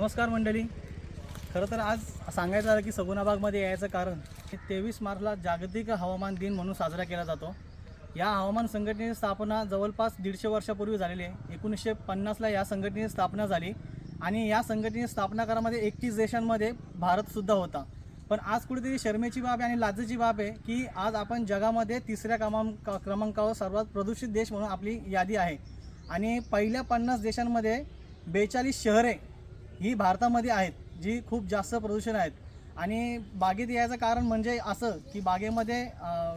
नमस्कार मंडळी. खरं तर आज सांगायचं झालं की सगुणाबागमध्ये यायचं कारण तेवीस मार्चला जागतिक हवामान दिन म्हणून साजरा केला जातो. या हवामान संघटनेची स्थापना जवळपास दीडशे वर्षापूर्वी झालेली आहे. एकोणीसशे पन्नासला या संघटनेची स्थापना झाली आणि या संघटनेची स्थापना करामध्ये एकतीस देशांमध्ये भारतसुद्धा होता. पण आज कुठेतरी शर्मेची बाब आहे आणि लाजेची बाब आहे की आज आपण जगामध्ये तिसऱ्या क्रमांक क्रमांकावर सर्वात प्रदूषित देश म्हणून आपली यादी आहे. आणि पहिल्या पन्नास देशांमध्ये बेचाळीस शहरे ही भारतामध्ये आहेत जी खूप जास्त प्रदूषण आहेत. आणि बागेत यायचं कारण म्हणजे असं की बागेमध्ये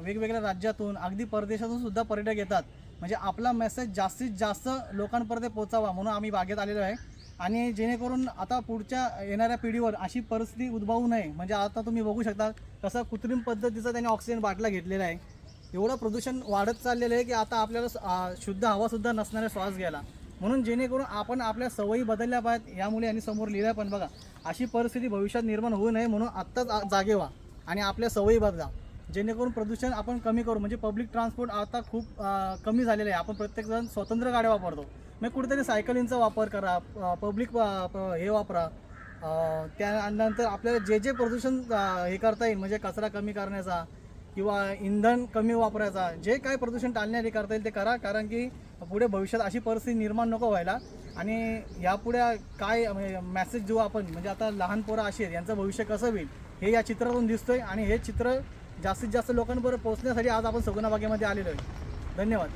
वेगवेगळ्या राज्यातून अगदी परदेशातून सुद्धा पर्यटक येतात. म्हणजे आपला मेसेज जास्तीत जास्त लोकांपर्यंत पोचावा म्हणून आम्ही बागेत आलेलो आहे. आणि जेणेकरून आता पुढच्या येणाऱ्या पिढीवर अशी परिस्थिती उद्भवू नये. म्हणजे आता तुम्ही बघू शकता कसं कृत्रिम पद्धतीचा त्यांनी ऑक्सिजन बाटला घेतलेला आहे. एवढं प्रदूषण वाढत चाललेलं आहे की आता आपल्याला शुद्ध हवासुद्धा नसणारे श्वास घ्यायला. म्हणून जेणेकरून आपण आपल्या सवयी बदलल्या पाहिजेत यामुळे यांनी समोर लिहिलं पण बघा अशी परिस्थिती भविष्यात निर्माण होऊ नये म्हणून आत्ताच जागे व्हा आणि आपल्या सवयी बदला. जेणेकरून प्रदूषण आपण कमी करू. म्हणजे पब्लिक ट्रान्सपोर्ट आता खूप कमी झालेलं आहे. आपण प्रत्येकजण स्वतंत्र गाड्या वापरतो. मग कुठेतरी सायकलिंगचा वापर करा पब्लिक हे वापरा. त्यानंतर आपल्याला जे जे प्रदूषण हे करता येईल म्हणजे कचरा कमी करण्याचा किंवा इंधन कमी वापरायचा जे काही प्रदूषण टाळण्यासाठी करता येईल ते करा. कारण की पुढे भविष्यात अशी परिस्थिती निर्माण नको व्हायला. आणि यापुढे काय म्हणजे मॅसेज देऊ आपण? म्हणजे आता लहान पोरं असे आहेत यांचं भविष्य कसं होईल? हे या चित्रातून दिसतोय आणि हे चित्र जास्तीत जास्त लोकांपर्यंत पोहोचण्यासाठी आज आपण सगुणा बागेमध्ये आलेलो आहे. धन्यवाद.